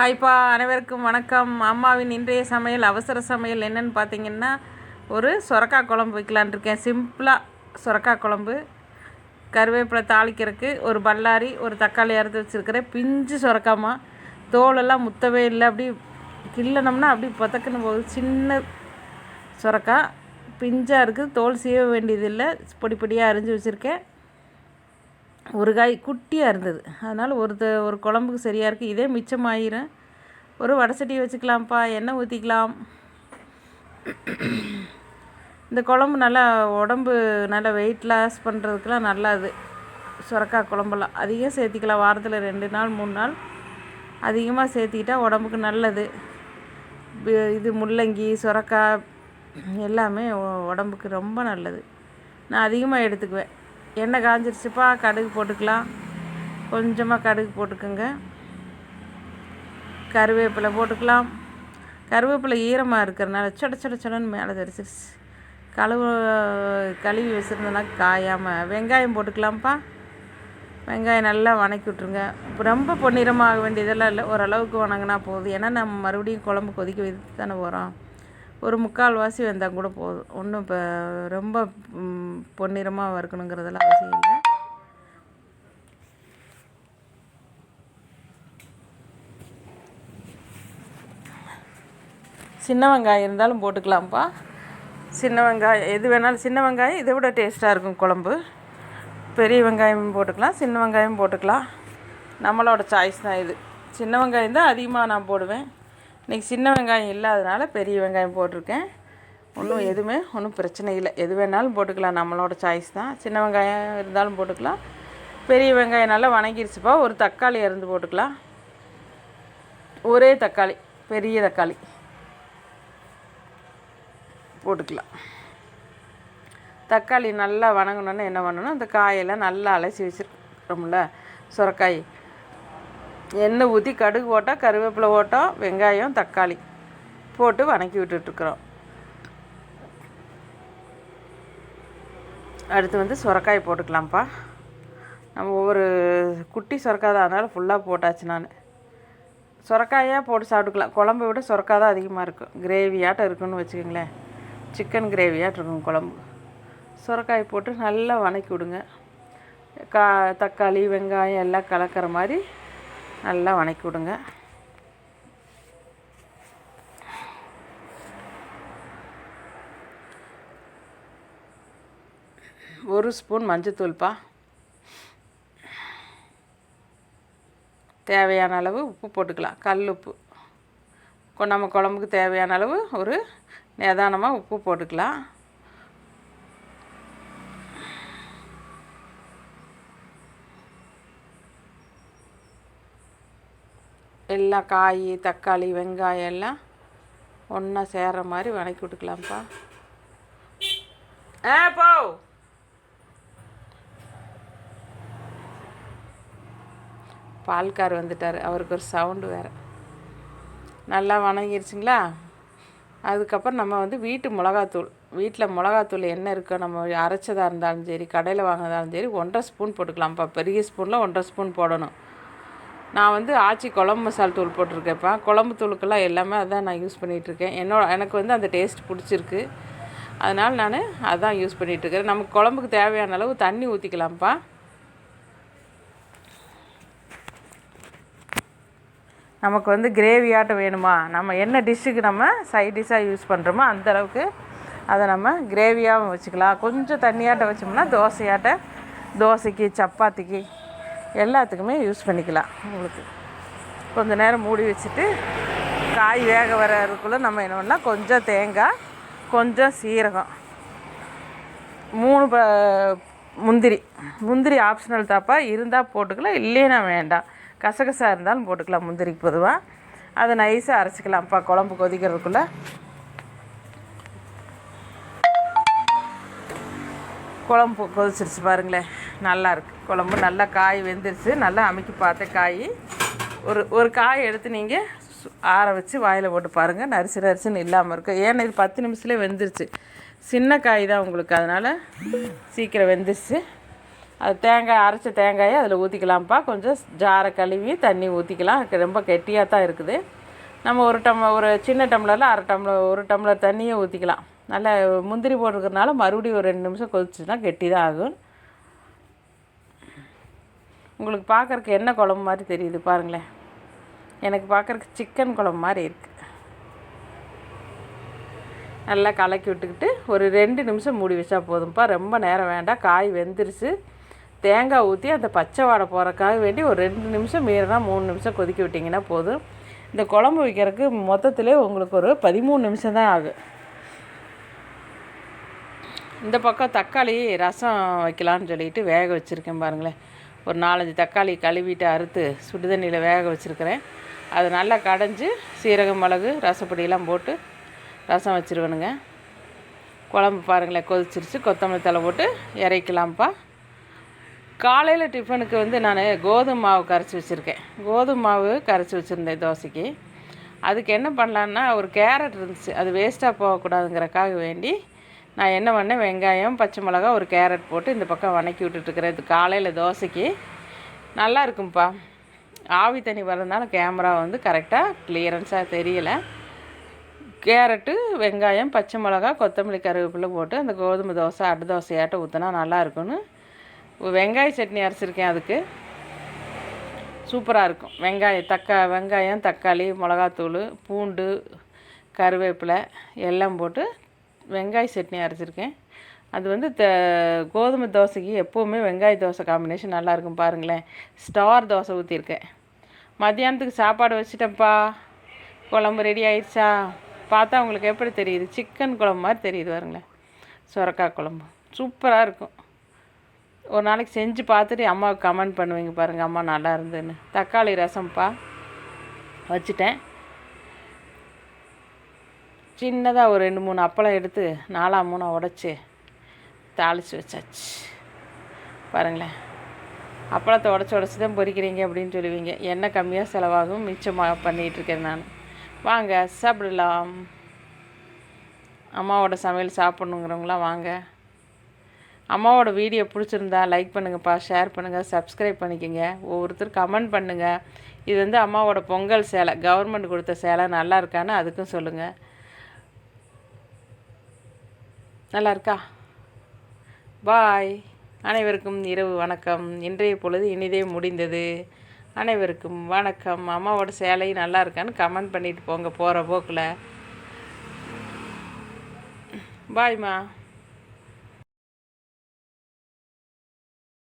ஹாய்ப்பா அனைவருக்கும் வணக்கம். அம்மாவின் இன்றைய சமையல் அவசர சமையல் என்னன்னு பார்த்தீங்கன்னா ஒரு சுரக்காய் குழம்பு வைக்கலான்னு இருக்கேன். சிம்பிளாக சுரக்காய் குழம்பு. கருவேப்பிலை தாளிக்கிறதுக்கு ஒரு பல்லாரி ஒரு தக்காளி அறுத்து வச்சுருக்கிறேன். பிஞ்சு சொரக்காமா. தோலெல்லாம் முத்தவே இல்லை. அப்படி கிள்ளனோம்னா அப்படி பதக்குன்னு போகுது சின்ன சுரக்காய் பிஞ்சாக இருக்குது. தோல் சீவ வேண்டியதில்லை. பொடி பொடியாக அரிஞ்சு வச்சுருக்கேன். ஒரு காய் குட்டியாக இருந்தது. அதனால் ஒரு ஒரு குழம்புக்கு சரியாக இருக்குது இதே மிச்சமாயிரும். ஒரு வடை சட்டியை வச்சுக்கலாம்ப்பா எண்ணெய் ஊற்றிக்கலாம் இந்த குழம்பு நல்லா உடம்பு நல்லா வெயிட் லாஸ் பண்ணுறதுக்கெலாம் நல்லது. சுரக்காய் குழம்பெல்லாம் அதிகம் சேர்த்திக்கலாம். வாரத்தில் ரெண்டு நாள் மூணு நாள் அதிகமாக சேர்த்திக்கிட்டா உடம்புக்கு நல்லது. இது முள்ளங்கி சுரக்காய் எல்லாமே உடம்புக்கு ரொம்ப நல்லது. நான் அதிகமாக எடுத்துக்குவேன். எண்ணெய் காஞ்சிருச்சுப்பா கடுகு போட்டுக்கலாம். கொஞ்சமாக கடுகு போட்டுக்கோங்க. கருவேப்பிலை போட்டுக்கலாம். கருவேப்பிலை ஈரமாக இருக்கிறனால சொட சொட சொடன்னு மேலே தெரிச்சிருச்சு கழுவு கழுவி வச்சுருந்தேன்னா காயாமல் வெங்காயம் போட்டுக்கலாம்ப்பா. வெங்காயம் நல்லா வணக்கி விட்ருங்க இப்போ ரொம்ப பொன்னிறமாக வேண்டியதெல்லாம் இல்லை. ஓரளவுக்கு வணங்கினா போதும். ஏன்னா நம்ம மறுபடியும் குழம்பு கொதிக்க வைத்து தானே போகிறோம். ஒரு முக்கால்வாசி வந்தால் வெந்தால் கூட போதும். ஒன்றும் இப்போ ரொம்ப பொன்னிறமாக வறுக்கணுங்கிறதெல்லாம் அவசியம் இல்லை. சின்ன வெங்காயம் இருந்தாலும் போட்டுக்கலாம்ப்பா. சின்ன வெங்காயம் எது வேணாலும் சின்ன வெங்காயம் இதை விட டேஸ்ட்டாக இருக்கும் குழம்பு. பெரிய வெங்காயம் போட்டுக்கலாம் சின்ன வெங்காயம் போட்டுக்கலாம். நம்மளோட சாய்ஸ் தான் இது. சின்ன வெங்காயம் தான் அதிகமாக நான் போடுவேன். இன்றைக்கி சின்ன வெங்காயம் இல்லாதனால பெரிய வெங்காயம் போட்டிருக்கேன். ஒன்றும் எதுவுமே ஒன்றும் பிரச்சனை இல்லை. எது வேணாலும் போட்டுக்கலாம் நம்மளோட சாய்ஸ் தான். சின்ன வெங்காயம் இருந்தாலும் போட்டுக்கலாம். பெரிய வெங்காயம் நல்லா வணங்கிருச்சுப்பா. ஒரு தக்காளி இறந்து போட்டுக்கலாம். ஒரே தக்காளி பெரிய தக்காளி போட்டுக்கலாம். தக்காளி நல்லா வணங்கணுன்னு என்ன பண்ணணும்? அந்த காயெல்லாம் நல்லா அலசி வச்சுருக்கோம்ல சுரக்காய். எண்ணெய் ஊற்றி கடுகு போட்டால் கருவேப்பிலை போட்டோம் வெங்காயம் தக்காளி போட்டு வணக்கி விட்டுட்ருக்குறோம் அடுத்து வந்து சுரக்காய் போட்டுக்கலாம்ப்பா. நம்ம ஒவ்வொரு குட்டி சுரக்காய் தான் அதனால் ஃபுல்லாக போட்டாச்சு நான். சுரக்காயாக போட்டு சாப்பிட்டுக்கலாம். குழம்பை விட சுரக்காய் தான் அதிகமாக இருக்கும் கிரேவியாட்டம் இருக்குன்னு வச்சுக்கோங்களேன். சிக்கன் கிரேவியாட்டம் இருக்கும் குழம்பு. சுரக்காய் போட்டு நல்லா வணக்கி விடுங்க. கா தக்காளி வெங்காயம் எல்லாம் கலக்கிற மாதிரி நல்லா வணக்கி விடுங்க. ஒரு ஸ்பூன் மஞ்சத்தூள்ப்பா தேவையான அளவு உப்பு போட்டுக்கலாம். கல் உப்பு. நம்ம குழம்புக்கு தேவையான அளவு ஒரு நிதானமாக உப்பு போட்டுக்கலாம். எல்லாம் காய் தக்காளி வெங்காயம் எல்லாம் ஒன்றா சேர்கிற மாதிரி வணக்கி விட்டுக்கலாம்ப்பா. ஆ போ. பால்கார் வந்துட்டார். அவருக்கு ஒரு சவுண்டு வேறு. நல்லா வணங்கிருச்சுங்களா? அதுக்கப்புறம் நம்ம வந்து வீட்டு மிளகாத்தூள். வீட்டில் மிளகாத்தூள் என்ன இருக்கோ நம்ம அரைச்சதாக இருந்தாலும் சரி கடையில் வாங்கினதாலும் சரி ஒன்றரை ஸ்பூன் போட்டுக்கலாம்ப்பா. பெரிய ஸ்பூனில் ஒன்றரை ஸ்பூன் போடணும். நான் வந்து ஆச்சி குழம்பு மசால் தூள் போட்டிருக்கேன்ப்பா குழம்பு தூளுக்கெல்லாம் எல்லாமே அதான் நான் யூஸ் பண்ணிகிட்ருக்கேன் என்னோட எனக்கு வந்து அந்த டேஸ்ட் பிடிச்சிருக்கு. அதனால் நான் அதான் யூஸ் பண்ணிகிட்ருக்கிறேன் நமக்கு குழம்புக்கு தேவையான அளவு தண்ணி ஊற்றிக்கலாம்ப்பா நமக்கு வந்து கிரேவி ஆட்டம் வேணுமா? நம்ம என்ன டிஷ்ஷுக்கு நம்ம சைட் டிஷ்ஷாக யூஸ் பண்ணுறோமோ அந்த அளவுக்கு அதை நம்ம கிரேவியாகவும் வச்சுக்கலாம். கொஞ்சம் தண்ணியாட்ட வச்சோம்னா தோசையாட்ட தோசைக்கு சப்பாத்திக்கு எல்லாத்துக்குமே யூஸ் பண்ணிக்கலாம் உங்களுக்கு. கொஞ்ச நேரம் மூடி வச்சுட்டு காய் வேக வர்றதுக்குள்ளே நம்ம என்ன பண்ணால் கொஞ்சம் தேங்காய் கொஞ்சம் சீரகம். மூணு ப முந்திரி. முந்திரி ஆப்ஷனல் தாப்பா. இருந்தால் போட்டுக்கலாம் இல்லைன்னா வேண்டாம். கசகசா இருந்தாலும் போட்டுக்கலாம் முந்திரிக்கு பொதுவாக அதை நைஸாக அரைச்சிக்கலாம்ப்பா குழம்பு கொதிக்கிறதுக்குள்ளே. குழம்பு கொதிச்சிருச்சு பாருங்களேன். நல்லா இருக்குது குழம்பு நல்லா காய் வெந்துருச்சு. நல்லா அமைக்கி பார்த்த காய். ஒரு ஒரு காய் எடுத்து நீங்கள் ஆற வச்சு வாயில் போட்டு பாருங்கள் நரிசு நரிசுன்னு இல்லாமல் இருக்கும். ஏன்னா இது பத்து நிமிஷத்துலேயே வெந்துருச்சு. சின்ன காய் தான் உங்களுக்கு. அதனால் சீக்கிரம் வெந்துருச்சு. அது தேங்காய் அரைச்ச தேங்காயை அதில் ஊற்றிக்கலாம்ப்பா கொஞ்சம் ஜாரை கழுவி தண்ணி ஊற்றிக்கலாம் ரொம்ப கெட்டியாக தான் இருக்குது. நம்ம ஒரு டம்ளர் ஒரு சின்ன டம்ளரில் அரை டம்ளர் ஒரு டம்ளர் தண்ணியை ஊற்றிக்கலாம் நல்லா முந்திரி போட்டிருக்கறனால மறுபடியும் ஒரு ரெண்டு நிமிஷம் கொதிச்சுன்னா கெட்டி தான் ஆகும். உங்களுக்கு பார்க்குறக்கு என்ன குழம்பு மாதிரி தெரியுது பாருங்களேன். எனக்கு பார்க்குறக்கு சிக்கன் குழம்பு மாதிரி இருக்குது நல்லா கலக்கி விட்டுக்கிட்டு ஒரு ரெண்டு நிமிஷம் மூடி வச்சா போதும்ப்பா ரொம்ப நேரம் வேண்டாம். காய் வெந்துருச்சு. தேங்காய் ஊற்றி அந்த பச்சை வாடை போகிறக்காக வேண்டி ஒரு ரெண்டு நிமிஷம் மீறினா மூணு நிமிஷம் கொதிக்க விட்டிங்கன்னா போதும். இந்த குழம்பு வைக்கிறதுக்கு மொத்தத்திலே உங்களுக்கு ஒரு பதிமூணு நிமிஷம் தான் ஆகும். இந்த பக்கம் தக்காளி ரசம் வைக்கலான்னு சொல்லிட்டு வேக வச்சுருக்கேன் பாருங்களேன். ஒரு நாலஞ்சு தக்காளி கழுவிட்டு அறுத்து சுடு தண்ணியில் வேக வச்சுருக்கிறேன். அதை நல்லா கடைஞ்சி சீரகம் மிளகு ரசப்பொடியெல்லாம் போட்டு ரசம் வச்சுருவேனுங்க. குழம்பு பாருங்களேன் கொதிச்சிருச்சு. கொத்தமல்லி தலை போட்டு இறக்கலாம்ப்பா. காலையில் டிஃபனுக்கு வந்து நான் கோதுமை மாவு கரைச்சி வச்சுருக்கேன். கோதுமை மாவு கரைச்சி வச்சுருந்தேன் தோசைக்கு. அதுக்கு என்ன பண்ணலான்னா ஒரு கேரட் இருந்துச்சு. அது வேஸ்ட்டாக போகக்கூடாதுங்கிறக்காக வேண்டி நான் என்ன பண்ணேன்? வெங்காயம் பச்சை மிளகா ஒரு கேரட் போட்டு இந்த பக்கம் வணக்கி விட்டுட்டுருக்கிறேன். இது காலையில் தோசைக்கு. நல்லா இருக்கும்ப்பா ஆவி தண்ணி வர்றதுனால கேமரா வந்து கரெக்டாக கிளியரன்ஸாக தெரியலை. கேரட்டு வெங்காயம் பச்சை மிளகா கொத்தமல்லி கருவேப்பிலை போட்டு அந்த கோதுமை தோசை அட்டு தோசையாட்ட ஊற்றினா நல்லா இருக்கும்னு. வெங்காய சட்னி அரைச்சிருக்கேன் அதுக்கு. சூப்பராக இருக்கும். வெங்காயம் தக்கா வெங்காயம் தக்காளி மிளகாத்தூள் பூண்டு கருவேப்பிலை எல்லாம் போட்டு வெங்காய சட்னி அரைச்சிருக்கேன். அது வந்து த கோதுமை தோசைக்கு எப்போவுமே வெங்காய தோசை காம்பினேஷன் நல்லாயிருக்கும் பாருங்களேன். ஸ்டார் தோசை ஊற்றிருக்கேன் மத்தியானத்துக்கு சாப்பாடு வச்சுட்டேன்ப்பா. குழம்பு ரெடி ஆயிடுச்சா பார்த்தா உங்களுக்கு எப்படி தெரியுது? சிக்கன் குழம்பு மாதிரி தெரியுது பாருங்களேன். சுரக்காய் குழம்பு. சூப்பராக இருக்கும். ஒரு நாளைக்கு செஞ்சு பார்த்துட்டு அம்மாவுக்கு கமெண்ட் பண்ணுவீங்க பாருங்கள் அம்மா நல்லா இருந்துன்னு தக்காளி ரசம்ப்பா. வச்சுட்டேன். சின்னதாக ஒரு ரெண்டு மூணு அப்பளம் எடுத்து நாலாம் மூணாக உடச்சி தாளித்து வச்சாச்சு. பாருங்களேன். அப்பளத்தை உடச்சி உடச்சி தான் பொறிக்கிறீங்க அப்படின்னு சொல்லுவீங்க. எண்ணெய் கம்மியாக செலவாகும். மிச்சமாக பண்ணிகிட்ருக்கேன் நான். வாங்க சாப்பிடலாம். அம்மாவோட சமையல் சாப்பிட்ணுங்கிறவங்களாம் வாங்க. அம்மாவோட வீடியோ பிடிச்சிருந்தா லைக் பண்ணுங்கப்பா ஷேர் பண்ணுங்கள் சப்ஸ்கிரைப் பண்ணிக்கோங்க. ஒவ்வொருத்தர் கமெண்ட் பண்ணுங்கள் இது வந்து அம்மாவோட பொங்கல் சேலை. கவர்மெண்ட் கொடுத்த சேலை. நல்லா இருக்கான்னு அதுக்கும் சொல்லுங்கள் நல்லா இருக்கா பாய். அனைவருக்கும் இரவு வணக்கம். இன்றைய பொழுது இனிதே முடிந்தது. அனைவருக்கும் வணக்கம். அம்மாவோட சேலை நல்லா இருக்கான்னு கமெண்ட் பண்ணிட்டு போங்க போகிற போக்கில். பாய்மா